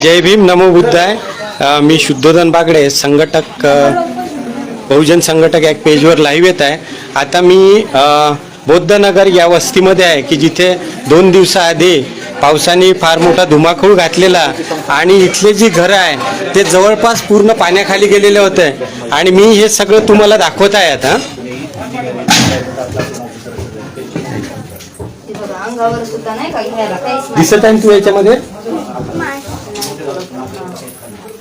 जय भीम नमो बुद्धाय. मी शुद्धोधन बागडे संघटक बहुजन संघटक या पेजवर लाईव्ह येत आहे. आता मी बौद्धनगर या वस्तीमध्ये आहे की जिथे दोन दिवसाआधी पावसाने फार मोठा धुमाकूळ घातलेला आणि इथले जी घरं आहे ते जवळपास पूर्ण पाण्याखाली गेलेले होते. आणि मी हे सगळं तुम्हाला दाखवत आहे आता. दिसत आहे ना तू याच्यामध्ये?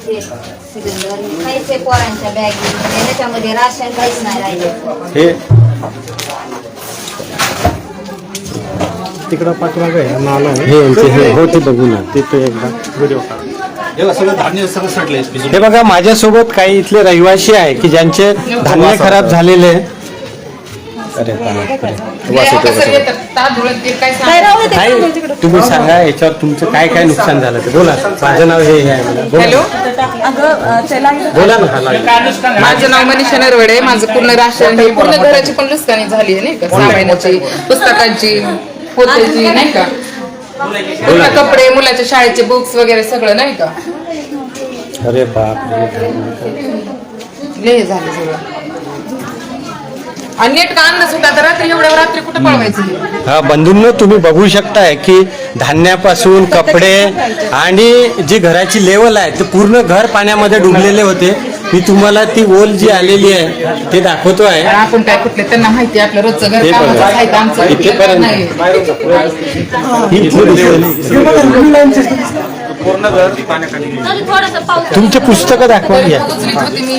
ते सिलेंडर काहीच आहे पोरांच्या बॅग त्याच्यामध्ये राशन काहीच नाही राहिलं. हे. तिकडं पाठीमागे आहे नाला आहे. हे यांचे हे हो ते बघू ना ते ते एकदा. व्हिडिओ हे सगळं धान्य सगळं सडलंय. हे बघा माझ्यासोबत काही इथले रहिवासी आहे की ज्यांचे धान्य खराब झालेले आहे. अरे तुम्ही सांगा याच्यावर तुमचं काय काय नुकसान झालं ते बोला. माझं नाव हे हे आहे मला. बोला. ना हा. माझं नाव मनीषा नरवडे माझं पूर्ण राशन हे पूर्ण घराची पण नुकसानी झाली आहे नाही का? सामानाची पुस्तकांची पोत्याची नाही का? पूर्ण कपडे मुलाच्या शाळेचे बुक्स वगैरे सगळं नाही का? अरे बाप लय झालं सगळं. आणि नेट का अंदाज होता तर रात्री एवढ्या रात्री कुठं पळवायचं हे? बंधूंनो तुम्ही बघू शकताय की धान्यापासून कपडे आणि जी घराची लेवल आहे ते पूर्ण घर पाण्यामध्ये डुबलेले होते. मी तुम्हाला ती ओल जी आलेली आहे ते दाखवतो आहे. आपण काय कुठले त्यांना माहिती आपलं रोजचं घर कामाचं. आहे. नाही. ही तुमचे पुस्तकं दाखवा घ्या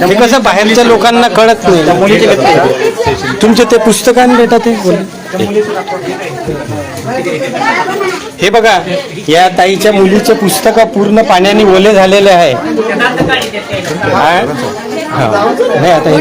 हे कसं बाहेरच्या लोकांना कळत नाही तुमचे ते पुस्तकाने भेटा ते हे बघा या ताईच्या मुलीचे पुस्तक पूर्ण पाण्याने ओले झालेले आहे हा? हा. नाही आता हे-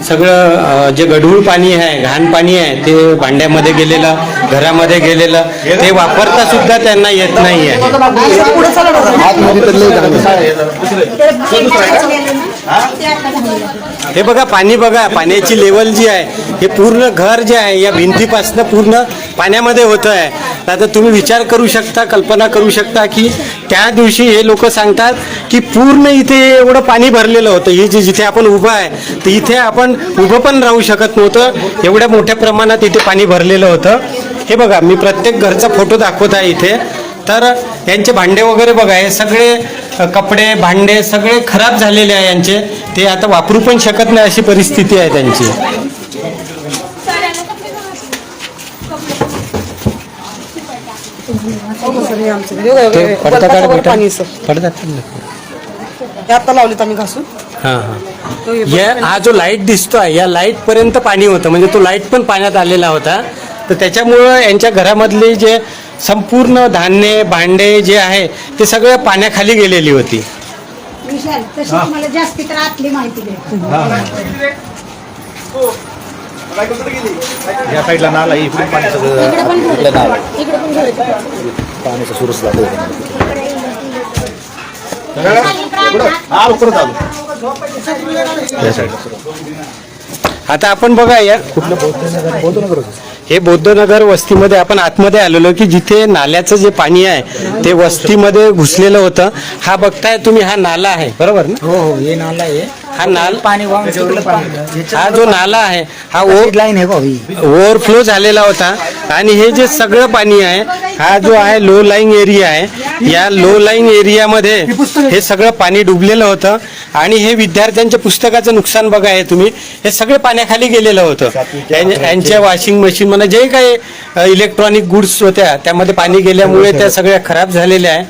सगळं जे गढूळ पाणी आहे घाण पाणी आहे ते भांड्यामध्ये गेलेलं घरामध्ये गेलेलं ते वापरता सुद्धा त्यांना येत नाही आहे. हे बघा पाणी बघा पाण्याची लेवल जी आहे हे पूर्ण घर जे आहे या भिंतीपासनं पूर्ण पाण्यामध्ये होतं आहे. आता तुम्ही विचार करू शकता कल्पना करू शकता की त्या दिवशी हे लोक सांगतात की पूर्ण इथे एवढं पाणी भरलेलं होतं. हे जे जिथे आपण उभं आहे तर इथे आपण उभं पण राहू शकत नव्हतं. एवढ्या मोठ्या प्रमाणात इथे पाणी भरलेलं होतं. हे बघा मी प्रत्येक घरचा फोटो दाखवत आहे इथे. तर यांचे भांडे वगैरे बघा हे सगळे कपडे भांडे सगळे खराब झालेले आहे यांचे. ते आता वापरू पण शकत नाही अशी परिस्थिती आहे त्यांची. ते पडदा आता लावलेत आम्ही घासून. हा हा. या हा जो लाइट दिसतोय या लाइट पर्यंत पाणी होतं. म्हणजे तो लाइट पण पाण्यात आलेला होता. तर त्याच्यामुळं यांच्या घरामधले जे संपूर्ण धान्य भांडे जे आहे ते सगळं पाण्याखाली गेलेली होती. विशाल तशी तुम्हाला जास्ती तर आतली माहिती द्या या साईडला नाला आहे, इकडून पाणी सगळं इकडं हा आता आपण बघा या. हे बौद्धनगर वस्तीमध्ये आपण आतमध्ये आलेलो की जिथे नाल्याचं जे पाणी आहे ते वस्तीमध्ये घुसलेलं होतं. हा बघताय तुम्ही हा नाला आहे. बरोबर ना? हो हो हे नाला आहे. हा नाल पाणी वाहून तिकडलं पाणी. हा जो नाला आहे हा ओ लाईन आहे ही. ओव्हरफ्लो झालेला होता. आणि हे जे सगळं पाणी आहे हा जो आहे लो लाईंग एरिया आहे या लो लाईंग एरियामध्ये हे सगळं पाणी डुबलेलं होतं आणि हे विद्यार्थ्यांच्या पुस्तकाचं नुकसान बघा आहे तुम्ही हे सगळं पाण्याखाली गेलेलं होतं. यांच्या वॉशिंग मशीन म्हणा जे काही इलेक्ट्रॉनिक गुड्स होत्या त्यामध्ये पाणी गेल्यामुळे त्या सगळ्या खराब झालेल्या आहे.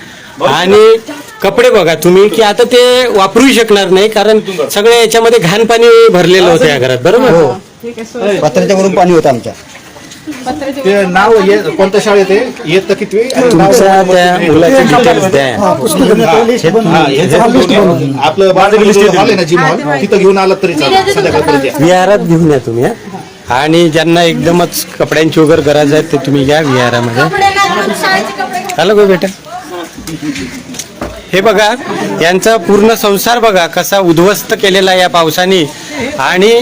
आणि कपडे बघा तुम्ही की आता ते वापरू शकणार नाही कारण सगळ्या याच्यामध्ये घाण पाणी भरलेलं होतं या घरात बरोबर? पत्र्याच्या वरून पाणी होतं आमच्या. ते नाव ये- कोणत्या शाळेत आहे? येत किती? तुमच्या त्या मुलाचे डिटेल्स द्या हा, हे जे आपलं बाळगली हॉल आहे ना जिम हॉल तिथं घेऊन आलं तरी चालेल. संध्याकाळपर्यंत. या. विहारात घेऊन या तुम्ही हा. आणि ज्यांना एकदमच कपड्यांची वगैरे गरज आहे ते तुम्ही या विहारामध्ये. आलं गो बेटा. हे बघा यांचा पूर्ण संसार बघा कसा उद्ध्वस्त केलेला आहे या पावसाने. आणि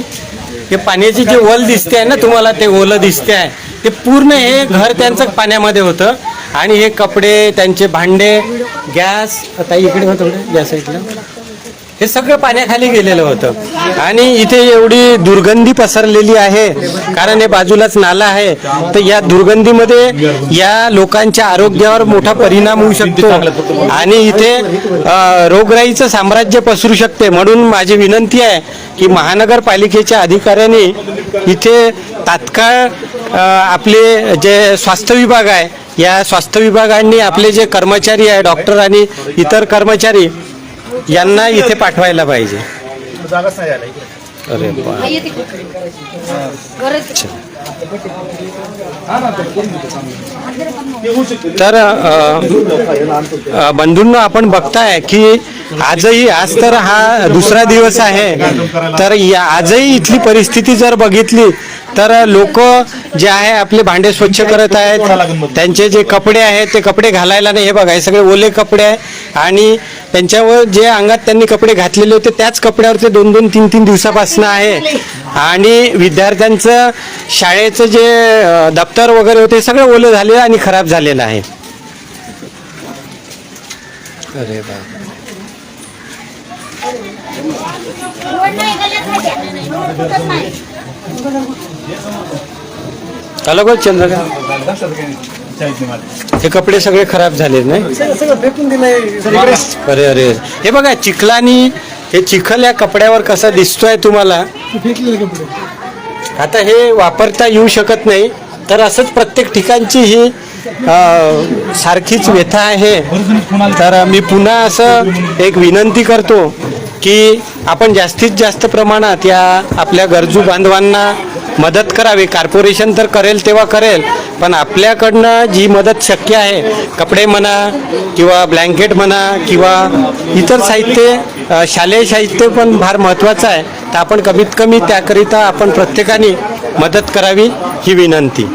हे पाण्याची जे वल दिसते आहे ना तुम्हाला ते ओलं दिसते आहे. ते पूर्ण हे घर त्यांचं पाण्यामध्ये होतं. आणि हे कपडे त्यांचे भांडे गॅस आता इकडे होतं थोडं या साईडला हे सगळं पाण्याखाली गेलेलं होतं. आणि इथे एवढी दुर्गंधी पसरलेली आहे कारण हे बाजूलाच नाला आहे. तर या दुर्गंधीमध्ये या लोकांच्या आरोग्यावर मोठा परिणाम होऊ शकतो. आणि इथे रोगराईचं साम्राज्य पसरू शकते. म्हणून माझी विनंती आहे की महानगरपालिकेच्या अधिकाऱ्यांनी इथे तात्काळ आपले जे स्वास्थ्य विभाग आहे या स्वास्थ्य विभागांनी आपले जे कर्मचारी आहे डॉक्टर आणि इतर कर्मचारी यांना इथे पाठवायला पाहिजे. जागाच नाही आला इकडे. अरे हा. तर बंधूंनो आपण बघताय की आजही आज तर हा दुसरा दिवस आहे. तर या आजही इथली परिस्थिती जर बघितली तर लोक जे आहे आपले भांडे स्वच्छ करत आहेत. त्यांचे जे कपडे आहेत ते कपडे घालायला नाही. हे बघा हे सगळे ओले कपडे आहे. आणि त्यांच्यावर जे अंगात त्यांनी कपडे घातलेले होते त्याच कपड्यावर ते दोन दोन तीन तीन दिवसापासून आहे. आणि विद्यार्थ्यांचं शाळेचं जे दप्तर वगैरे होते सगळं ओलं झालेलं आणि खराब झालेलं आहे. अरे बा. आलं गो चंद्रकांत? हे कपडे सगळे खराब झाले नाही? अरे अरे. हे बघा चिखलानी हे चिखल या कपड्यावर कसा दिसतोय तुम्हाला? आता हे वापरता येऊ शकत नाही तर असंच प्रत्येक ठिकाणची ही अ, सारखीच व्यथा आहे. तर मी पुन्हा असं एक विनंती करतो की आपण जास्तीत जास्त प्रमाणात या आपल्या गरजू बांधवांना मदत करावी. कार्पोरेशन तर करेल तेव्हा करेल पण आपल्याकडनं जी मदत शक्य आहे कपडे म्हणा किंवा ब्लँकेट म्हणा किंवा इतर साहित्य शालेय साहित्य पण फार महत्त्वाचं आहे. तर आपण कमीत कमी त्याकरिता आपण प्रत्येकाने मदत करावी ही विनंती.